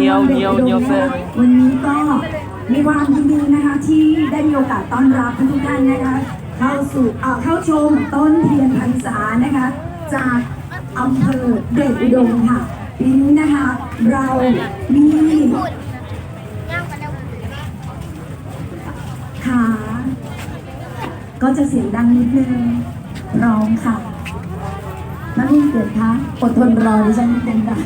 เงียวเงียวเงียวเส้นวันนี้ก็มีความยินดีนะคะที่ได้มีโอกาสต้อนรับทุกท่านนะคะ เข้าสู่เอ่อเข้าชมต้นเทียนพรรษานะคะ จากอำเภอเดชอุดมค่ะปีนี้นะคะ เรามีขาก็จะเสียงดังนิดนึงร้องค่ะนักเรียนเกิดคะอดทนรอดิฉันนิดนึงค่ะ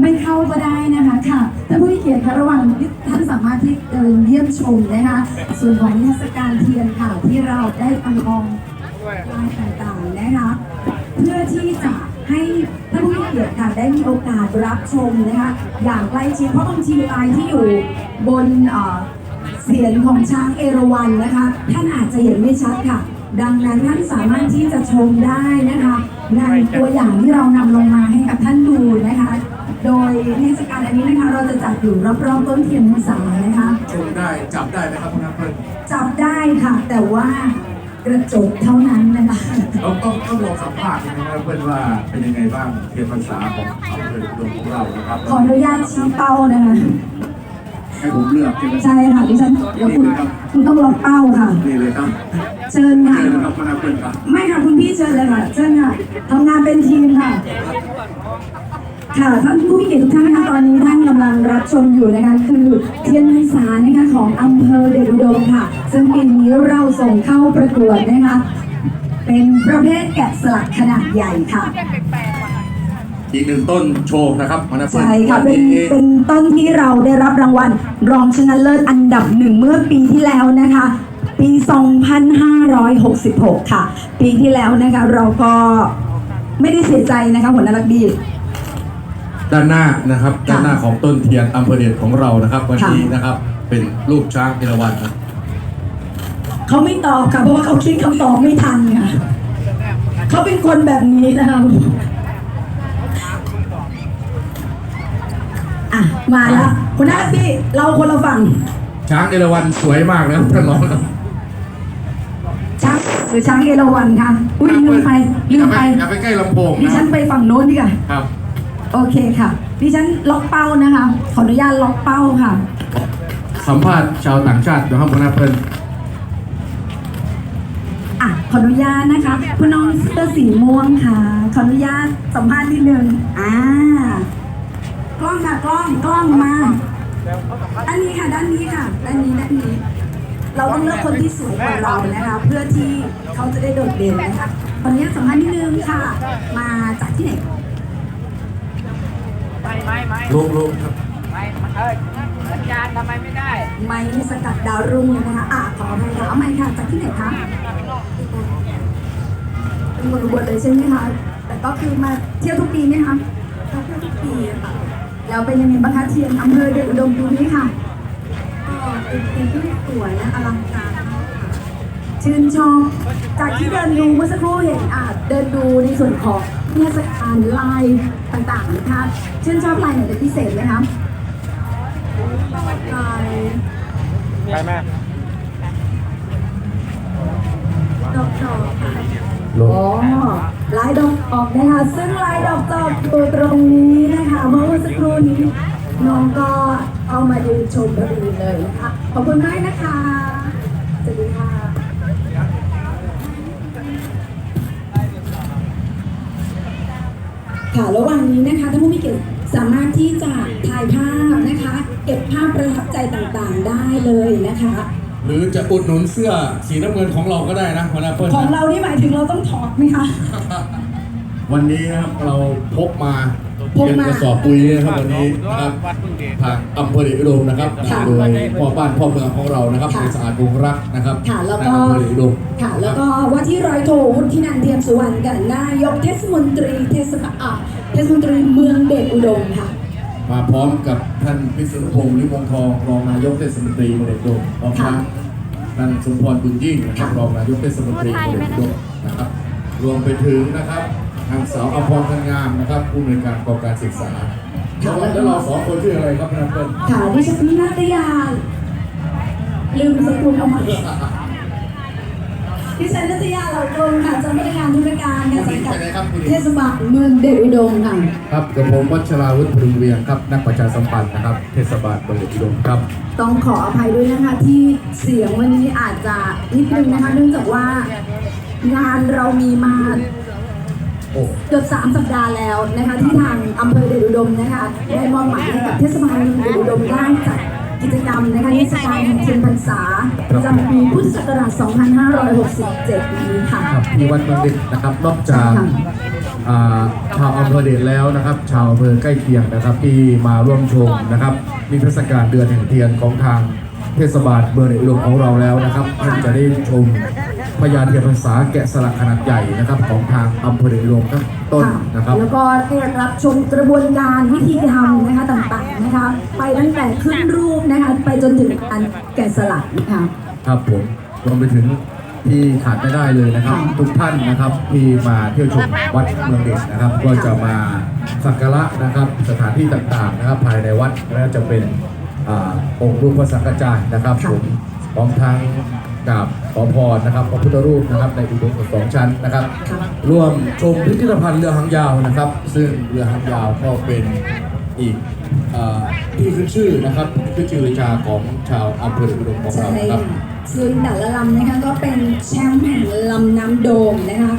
ไม่เข้าก็ได้นะคะค่ะท่านผู้มีเกียรติคะระหว่างที่ท่านสามารถที่เดินเยี่ยมชมนะคะส่วนของนิทรรศการเทียนค่ะที่เราได้อังกองลายต่างๆนะคะเพื่อที่จะให้ท่านผู้มีเกียรติค่ะได้มีโอกาสรับชมนะคะอย่างใกล้ชิดเพราะบางทีลายที่อยู่บนเอเสียงของช้างเอราวัณนะคะ ท่านอาจจะเห็นไม่ชัดค่ะ ดังนั้นท่านสามารถที่จะชมได้นะคะในตัวอย่างที่เรานำลงมาให้กับท่านดูนะคะ โดยเทศกาลอันนี้นะคะเราจะจัดอยู่รอบๆต้นเทียนพรรษานะคะ ชมได้จับได้ไหมครับคุณน้ำเพิ่นจับได้ค่ะ แต่ว่ากระจกเท่านั้นนะคะเราต้องต้องลองสัมภาษณ์นะครับเพื่อนว่าเป็นยังไงบ้างเทียนภาษาของอำเภออุดมของเรานะครับขออนุญาตชี้เป้านะคะให้ผมเลือกใช่ไหมใช่ค่ะดิฉันเดี๋ยวคุณคุณต้องล็อกเป้าค่ะ นี่เลยครับเชิญค่ะเชิญนะครับคุณน้ำเพิ่นครับไม่ค่ะคุณพี่เชิญเลยค่ะเชิญค่ะทำงานเป็นทีมค่ะ ค่ะท่านผู้มีเกียรติทุกท่านนะคะตอนนี้ท่านกำลังรับชมอยู่นะคะคือเทียนพรรษานะคะของอำเภอเดชอุดมค่ะ ซึ่งปีนี้เราส่งเข้าประกวดนะคะ เป็นประเภทแกะสลักขนาดใหญ่ค่ะ อีกหนึ่งต้นโชว์นะครับคุณน้ำเพิ่นใช่ค่ะวัเป็นนี้เป็นต้นที่เราได้รับรางวัล รองชนะเลิศอันดับหนึ่งเมื่อปีที่แล้วนะคะ ปี 2566 ค่ะ ปีที่แล้วนะคะเราก็ไม่ได้เสียใจนะคะหัวหน้ารักดี ด้านหน้านะครับ ด้านหน้าของต้นเทียนอำเภอเดชของเรานะครับวันนี้ค่ะนะครับ เป็นรูปช้างเอราวัณนะเขาไม่ตอบค่ะเพราะว่าเขาคิดคำตอบไม่ทันค่ะเขาเป็นคนแบบนี้นะคะอะมาแล้วคุณน้าพี่เราคนละฝั่งช้างเอราวัณสวยมากนะครับท่านรองครับช้างหรือช้างเอราวัณค่ะอุ้ยลืมไปลืมไปอย่าไปใกล้ลำโพงดินะคฉัรับนไปฝั่งโน้นดีกว่าครับ โอเคค่ะ ดิฉันล็อกเป้านะคะ ขออนุญาตล็อกเป้าค่ะ สัมภาษณ์ชาวต่างชาตินะครับคุณน้ำเพิ่นอะ ขออนุญาตนะคะ คุณน้องเสื้อสีม่วงค่ะ ขออนุญาตสัมภาษณ์นิดนึงอ่ากล้องค่ะกล้องกล้องมาด้านนี้ค่ะด้านนี้ค่ะด้านนี้ด้านนี้ เราต้องเลือกคนที่สวยกว่าเรานะคะเพื่อที่เขาจะได้โดดเด่นนะคะขออนุญาตสัมภาษณ์นิดนึงค่ะ มาจากที่ไหน ไม่ไม่ไม่ลุงลุงครับไม่เออสัญญาณทำไมไม่ได้ ไม้สกัดดาวรุ่งนะคะอะขออภัยค่ะเอาไม้ค่ะจากที่ไหนคะเป็นคนอุบลเลยใช่ไหมคะ แต่ก็คือมาเที่ยวทุกปีไหมคะเที่ยวทุกปีค่ะแล้วเป็นยังไงบ้างคะเทียนอำเภอเดชอุดมปีนี้ค่ะก็เป็นเทียนที่สวยและอลังการมากค่ะชื่นชอบจากที่เดินดูเมื่อสักครู่เห็นอะเดินดูในส่วนของ เทศกาลลายต่างๆนะคะชื่นชอบลายไหนเป็นพิเศษไหมคะลายไปแม่ดอกจอกค่ะลุอ๋องลายดอกออกนะคะซึ่งลายดอกจอกอยู่ตรงนี้นะคะเพราะว่าสักครู่นี้น้องก็เอามายืนชมพอดีเลยนะคะขอบคุณมากนะคะ ค่ะระหว่างนี้นะคะท่านผู้มีเกียรติสามารถที่จะถ่ายภาพนะคะ เก็บภาพประทับใจต่างๆได้เลยนะคะ หรือจะอุดหนุนเสื้อสีน้ำเงินของเราก็ได้นะคุณน้ำเพิ่นของนะเรานี่หมายถึงเราต้องถอดไหมคะ วันนี้นะครับเราพกมา พกเป็นมา กระสอบปุ๋ยนะครับวันนี้นะครับทางอำเภอเดชอุดมนะครับค่ะโดยพ่อบ้านพ่อเมืองของเรานะครับค่ะในสะอาดวงรักนะครับค่ะแล้วก็ในอำเภอเดชอุดมค่ะแล้วก็ว่าที่ร้อยโทวุฒินันท์เทียมสุวรรณกับนายกเทศมนตรีเทศบาลอะเทศมนตรีเมืองเดชอุดมค่ะ มาพร้อมกับท่านพิศนุพงศ์ลิมวงทองรองนายกเทศมนตรีเมืองเดชอุดมพร้อมทั้งท่านสมพรบุญยิ่งนะครับค่ะรองนายกเทศมนตรีเมืองเดชอุดมนะครับรวมไปถึงนะครับ ทางสาวอภรพันงามนะครับผู้อำนวยการกองการศึกษาแล้วเราสองคนชื่ออะไรครับคุณน้ำเปิ้ลค่ะดิฉันนาตยาลืมสกุลเอาใหม่ดิฉันนัทยาเหล่ากรมค่ะเจ้าพนักงานธุรการค่ะสังกัดเทศบาลเมืองเดชอุดมค่ะครับกับผมวัชราวุฒิพรุงเวียงครับ นักประชาสัมพันธ์นะครับ เทศบาลบริอุดมครับ ต้องขออภัยด้วยนะคะที่เสียงวันนี้อาจจะนิดนึงนะคะ เนื่องจากว่างานเรามีมาโอ้ เกือบ3สัปดาห์แล้วนะคะที่ทางอำเภอเดชอุดมนะคะได้มอบหมายให้กับเทศบาลเมืองเดชอุดมได้จัดกิจกรรมนะคะนิทรรศการแห่งเทียนพรรษาประจำปีพุทธศักราช 2567 นี้ค่ะครับที่วัดบางเด็ดนะครับนอกจากค่ะอ่าชาวอำเภอเดชแล้วนะครับ ชาวอำเภอใกล้เคียงนะครับ ที่มาร่วมชมนะครับนิทรรศการเดือนแห่งเทียนของทางเทศบาลเบอร์เดชอุดมของเราแล้วนะครับท่านจะได้ชม พญาเทียนพรรษาแกะสลักขนาดใหญ่นะครับของทางอำเภอเดชอุดมทั้งต้นค่ะนะครับ แล้วก็ได้รับชมกระบวนการวิธีทำนะคะต่างๆนะคะไปตั้งแต่ขึ้นรูปนะคะไปจนถึงการแกะสลักนะคะครับผมรวมไปถึงที่ขาดไม่ได้เลยนะครับค่ะทุกท่านนะครับที่มาเที่ยวชมวัดเมืองเด็ดนะครับ ก็จะมาสักการะนะครับสถานที่ต่างๆนะครับ ภายในวัดและจะเป็นอาองค์รูปพระสังฆจายนะครับค่ะผมพร้อมทั้ง กราบขอพรนะครับพระพุทธรูปนะครับในอุโบสถสองชั้นนะครับค่ะร่วมชมพิพิธภัณฑ์เรือหางยาวนะครับ ซึ่งเรือหางยาวก็เป็นอีกอ่าที่ขึ้นชื่อนะครับขึ้นชื่อชาของชาวอำเภออุดมของใช่เรานะครับค่ะซึ่งแต่ละลำนะคะก็เป็นแชมป์แห่งลำน้ำโดมนะคะ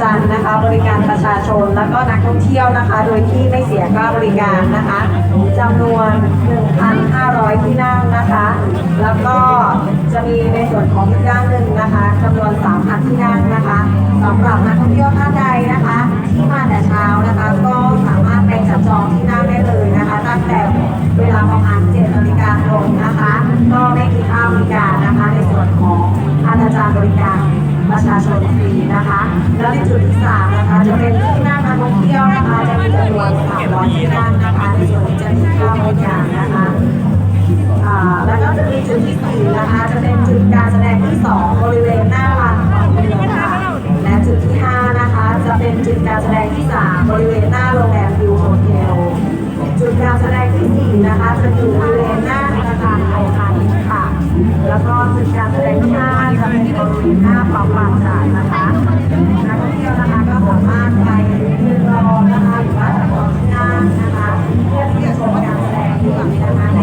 จันทร์นะคะ บริการประชาชนแล้วก็นักท่องเที่ยวนะคะ โดยที่ไม่เสียค่าบริการนะคะจำนวน 1,500 ที่นั่งนะคะ แล้วก็จะมีในส่วนของอีกด้านหนึ่งนะคะจำนวน 3,000 ที่นั่งนะคะสำหรับนักท่องเที่ยวท่านใดนะคะ ที่มาแต่เช้านะคะ ก็สามารถไปจับจองที่นั่งได้เลยนะคะ ตั้งแต่เวลาประมาณ7นาฬิกาตรงนะคะ ก็ไม่คิดค่าบริการนะคะ ในส่วนของอาจารย์บริการ ประชาชนฟรีนะคะ แล้วในจุดที่สามนะคะจะเป็นที่นั่งนักท่องเที่ยวนะคะจะมีจำนวน300ที่นั่งนะคะในส่วนนี้จะมีค่าบริการนะคะแล้วก็จะมีจุดที่สี่นะคะจะเป็นจุดการแสดงที่สองบริเวณหน้าลานของเมืองค่ะและจุดที่ห้านะคะจะเป็นจุดการแสดงที่สามบริเวณหน้าโรงแรมวิวโฮเทลจุดการแสดงที่สี่นะคะจะอยู่บริเวณหน้าธนาคารไทยพาณิชย์ค่ะ แล้วก็จุดการแสดงที่ห้า จะเป็นบริเวณหน้าปั๊มบางจากนะคะนักท่องเที่ยวนะคะก็สามารถไปยืนรอนะคะหรือว่าจองที่นั่งนะคะเพื่อที่จะชมการแสดงที่แบบนะคะ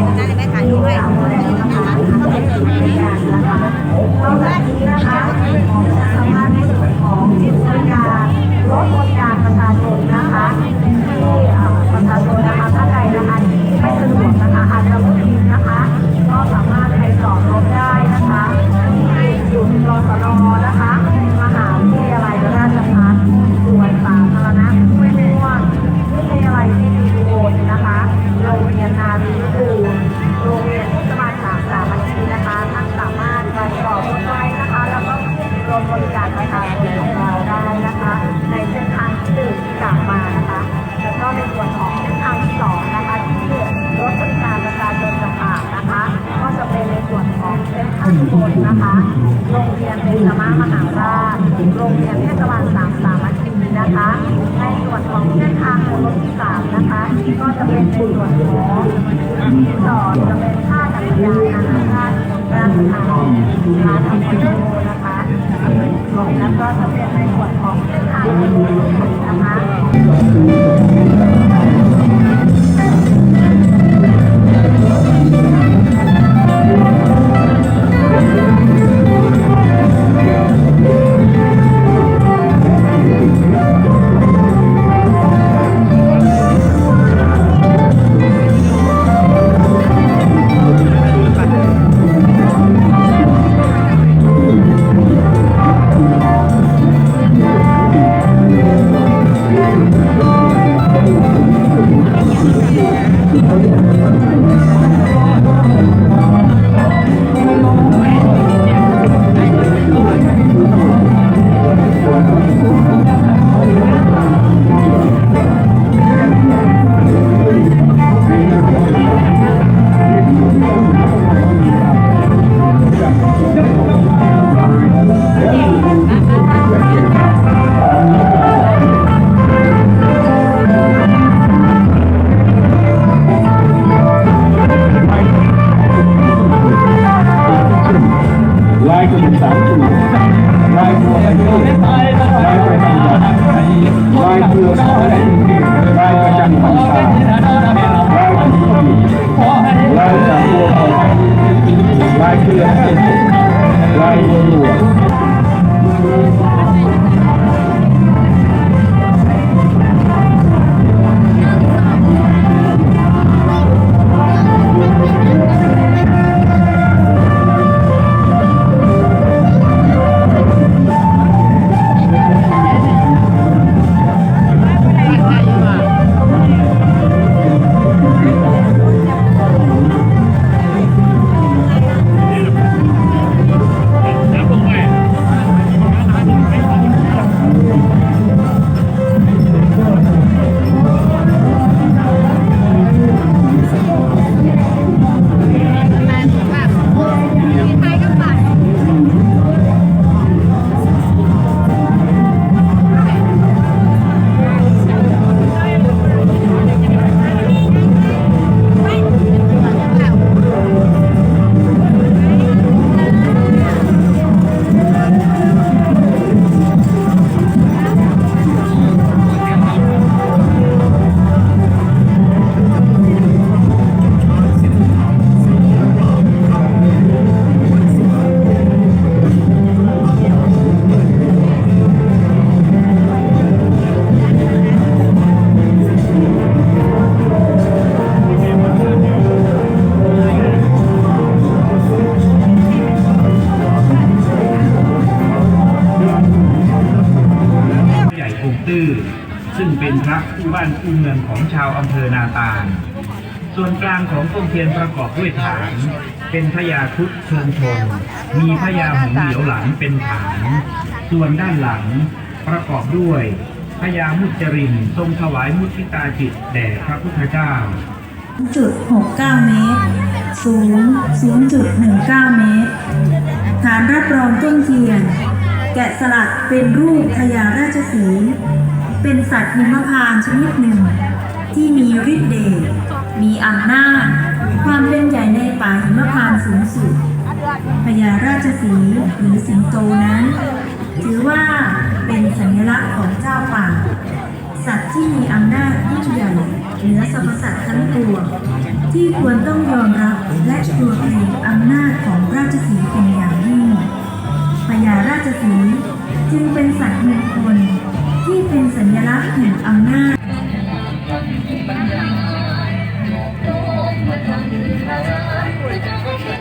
โรงเรียนเทศบาลสามสามัคคีนะคะ ในส่วนของเส้นทางรถที่สามนะคะ ก็จะเป็นในส่วนของที่ต่อจะเป็นท่าจักรยานนานาชาติราชธานีร้านอัม ของต้นเทียนประกอบด้วยฐาน เป็นพญาครุฑเชิงชงมีพญาหงเหลียวหลังเป็นฐาน ส่วนด้านหลังประกอบด้วยพญามุจรินทรงถวายมุทิตาจิตแด่พระพุทธเจ้าจุด69 เมตร สูง 0.19 เมตร ฐานรับรองต้นเทียน แกะสลักเป็นรูปพญาราชสี เป็นสัตว์หิมพานต์ชนิดหนึ่ง ที่มีฤทธิ์เดช มีอำนาจ ความเป็นใหญ่ในป่าหิมพานต์สูงสุดพญาราชสีหรือสิงโตนั้น ถือว่าเป็นสัญลักษณ์ของเจ้าป่า สัตว์ที่มีอำนาจยิ่งใหญ่เหนือสรรพสัตว์ทั้งปวงที่ควรต้องยอมรับและกลัวเกรงอำนาจของราชสีเป็นอย่างยิ่งพญาราชสีจึงเป็นสัตว์มงคลที่เป็นสัญลักษณ์แห่งอำนาจ